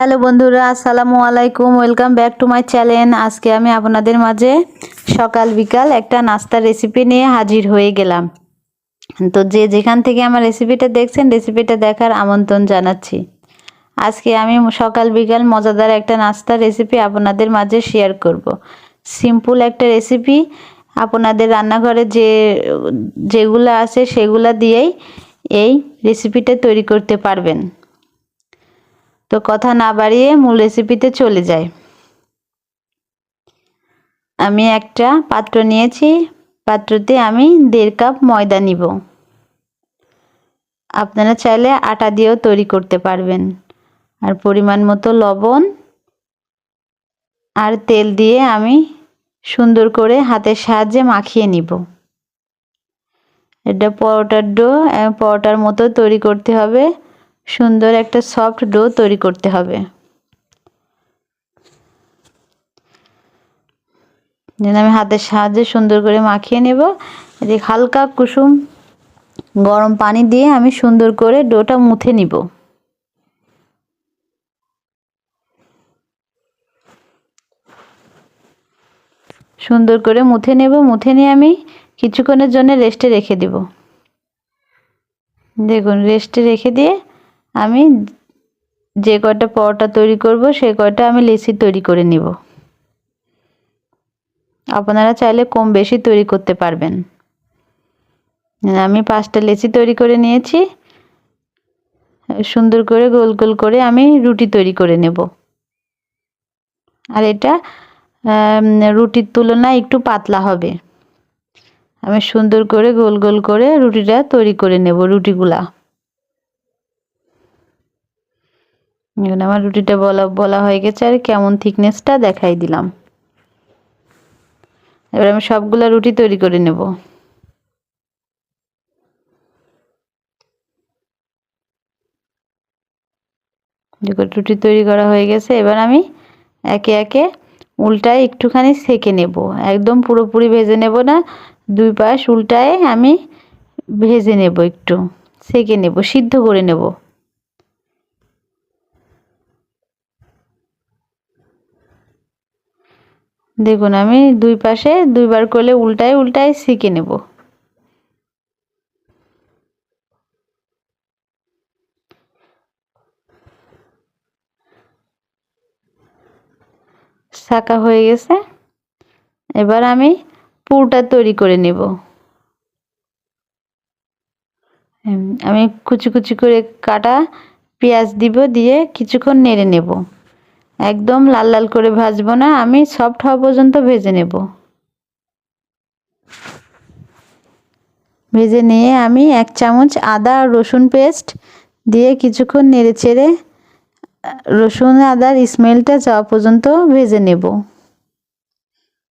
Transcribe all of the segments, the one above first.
Hello বন্ধুরা, আসসালামু আলাইকুম। Welcome back to my channel আজকে আমি আপনাদের মাঝে সকাল বিকাল একটা নাস্তার রেসিপি নিয়ে হাজির হয়ে গেলাম। তো যে যেখান থেকে আমার রেসিপিটা দেখছেন রেসিপিটা দেখার আমন্ত্রণ জানাচ্ছি। আজকে আমি সকাল বিকাল মজাদার একটা নাস্তার রেসিপি আপনাদের মাঝে শেয়ার করব। সিম্পল একটা রেসিপি আপনাদের রান্নাঘরে যে, যেগুলো আছে সেগুলো দিয়েই এই রেসিপিটা তৈরি করতে পারবেন। তো কথা না বাড়িয়ে মূল রেসিপিতে চলে যাই। আমি একটা পাত্র নিয়েছি, পাত্রতে আমি দেড় কাপ ময়দা নিব। আপনারা চাইলে আটা দিয়েও তৈরি করতে পারবেন। আর পরিমাণ মতো লবণ আর তেল দিয়ে আমি সুন্দর করে হাতের সাহায্যে মাখিয়ে নিব। এটা পরোটার ডো পরোটার মতো তৈরি করতে হবে। সুন্দর একটা সফট ডো তৈরি করতে হবে। যেন আমি হাতের সাহায্যে সুন্দর করে মাখিয়ে নেব। এদিকে হালকা কুসুম গরম পানি দিয়ে আমি সুন্দর করে ডোটা মুথে নিব। সুন্দর করে মুথে নেব, মুথে নিয়ে আমি কিছুক্ষণের জন্য রেস্টে রেখে দেব। দেখুন, রেস্টে রেখে দিয়ে আমি যে কয়টা পরোটা তৈরি করব সেই কয়টা আমি লেসি তৈরি করে নিব। আপনারা চাইলে কম বেশি তৈরি করতে পারবেন। আমি পাঁচটা লেচি তৈরি করে নিয়েছি। সুন্দর করে গোল গোল করে আমি রুটি তৈরি করে নেব। আর এটা রুটির তুলনায় একটু পাতলা হবে। আমি সুন্দর করে গোল গোল করে রুটিটা তৈরি করে নেব, রুটিগুলা। এখন আমার রুটিটা বলা বলা হয়ে গেছে আর কেমন থিকনেসটা দেখাই দিলাম। এবার আমি সবগুলা রুটি তৈরি করে নেব। রুটি তৈরি করা হয়ে গেছে। এবার আমি একে একে উল্টায় একটুখানি সেকে নেব। একদম পুরোপুরি ভেজে নেব না। দুই পাশ উল্টায় আমি ভেজে নেব একটু। সেকে নেব, সিদ্ধ করে নেব। দেখুন, আমি দুই পাশে দুইবার করলে উল্টায় উল্টায় শিখে নেব। শাকা হয়ে গেছে। এবার আমি পুরটা তৈরি করে নেব। আমি কুচি কুচি করে কাটা পেঁয়াজ দিব দিয়ে কিছুক্ষণ নেড়ে নেব। একদম লাল লাল করে ভাজবো না, আমি সফট হওয়া পর্যন্ত ভেজে নেব। ভেজে নিয়ে আমি এক চামচ আদা আর রসুন পেস্ট দিয়ে কিছুক্ষণ নেড়ে চেড়ে, রসুন আদার স্মেলটা যাওয়া পর্যন্ত ভেজে নেব।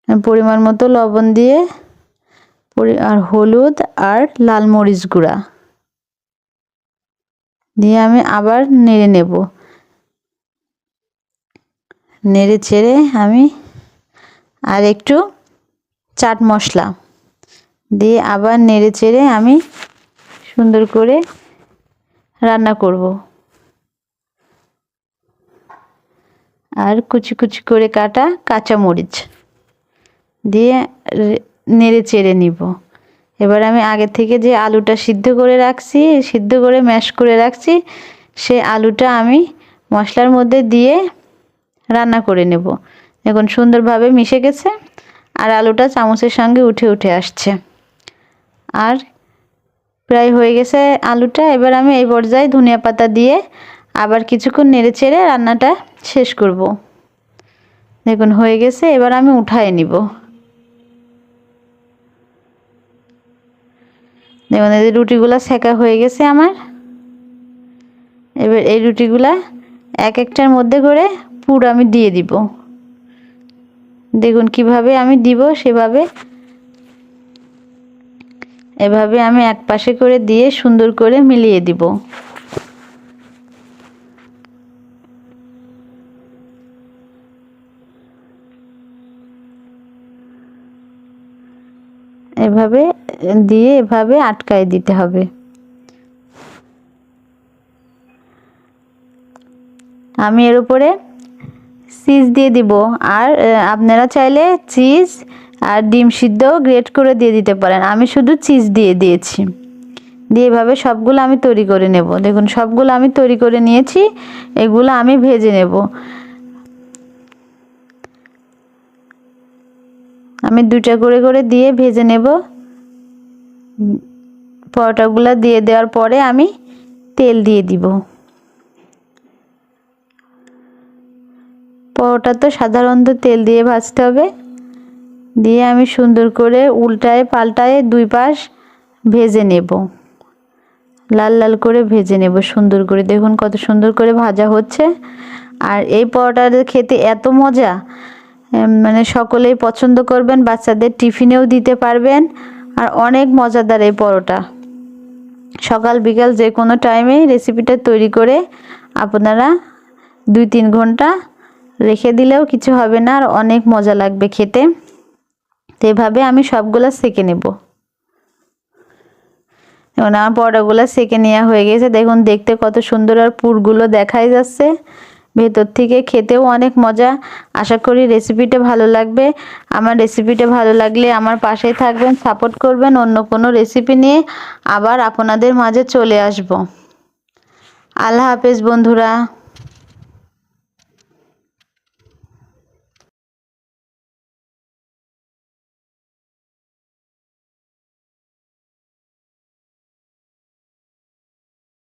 পরিমাণ মতো লবণ দিয়ে আর হলুদ আর লাল মরিচ গুঁড়া দিয়ে আমি আবার নেড়ে নেব। নেড়ে ছেড়ে আমি আর একটু চাট মশলা দিয়ে আবার নেড়ে চেড়ে আমি সুন্দর করে রান্না করব। আর কুচি কুচি করে কাটা কাঁচা মরিচ দিয়ে নেড়ে চেড়ে নিব। এবার আমি আগে থেকে যে আলুটা সিদ্ধ করে রাখছি, সিদ্ধ করে ম্যাশ করে রাখছি, সে আলুটা আমি মশলার মধ্যে দিয়ে রান্না করে নেব। দেখুন, সুন্দরভাবে মিশে গেছে আর আলুটা চামচের সঙ্গে উঠে উঠে আসছে। আর প্রায় হয়ে গেছে আলুটা। এবার আমি এই পর্যায়ে ধনিয়া পাতা দিয়ে আবার কিছুক্ষণ নেড়ে চেড়ে রান্নাটা শেষ করব। দেখুন, হয়ে গেছে। এবার আমি উঠায় নিব। দেখুন, এই রুটিগুলা সেকা হয়ে গেছে আমার। এবার এই রুটিগুলা এক একটার মধ্যে করে পুর আমি দিয়ে দিব। দেখুন কীভাবে আমি দিব, সেভাবে। এভাবে আমি এক পাশে করে দিয়ে সুন্দর করে মিলিয়ে দিব। এভাবে দিয়ে এভাবে আটকায় দিতে হবে। আমি এর উপরে চিজ দিয়ে দিব। আর আপনারা চাইলে চিজ আর ডিম সিদ্ধ গ্রেট করে দিয়ে দিতে পারেন। আমি শুধু চিজ দিয়ে দিয়েছি। দিয়ে এভাবে সবগুলো আমি তৈরি করে নেব। দেখুন, সবগুলো আমি তৈরি করে নিয়েছি। এগুলো আমি ভেজে নেব। আমি দুটা করে করে দিয়ে ভেজে নেব। পরোটাগুলো দিয়ে দেওয়ার পরে আমি তেল দিয়ে দিব। পরোটা তো সাধারণত তেল দিয়ে ভাজতে হবে। দিয়ে আমি সুন্দর করে উল্টায় পাল্টায় দুই পাশ ভেজে নেব। লাল লাল করে ভেজে নেব সুন্দর করে। দেখুন কত সুন্দর করে ভাজা হচ্ছে। আর এই পরোটা খেতে এত মজা। মানে সকলেই পছন্দ করবেন, বাচ্চাদের টিফিনেও দিতে পারবেন। আর অনেক মজাদার এই পরোটা। সকাল বিকাল যে কোনো টাইমে রেসিপিটা তৈরি করে আপনারা দুই তিন ঘণ্টা রেখে দিলেও কিছু হবে না, আর অনেক মজা লাগবে খেতে। তো এভাবে আমি সবগুলো সেকে নেব। এখন আমার পরোটাগুলো সেকে নেওয়া হয়ে গেছে। দেখুন, দেখতে কত সুন্দর আর পুরগুলো দেখাই যাচ্ছে। ভেতর থেকে খেতেও অনেক মজা। আশা করি রেসিপিটা ভালো লাগবে। আমার রেসিপিটা ভালো লাগলে আমার পাশেই থাকবেন সাপোর্ট করবেন। অন্য কোনো রেসিপি নিয়ে আবার আপনাদের মাঝে চলে আসব। আল্লাহ হাফেজ বন্ধুরা।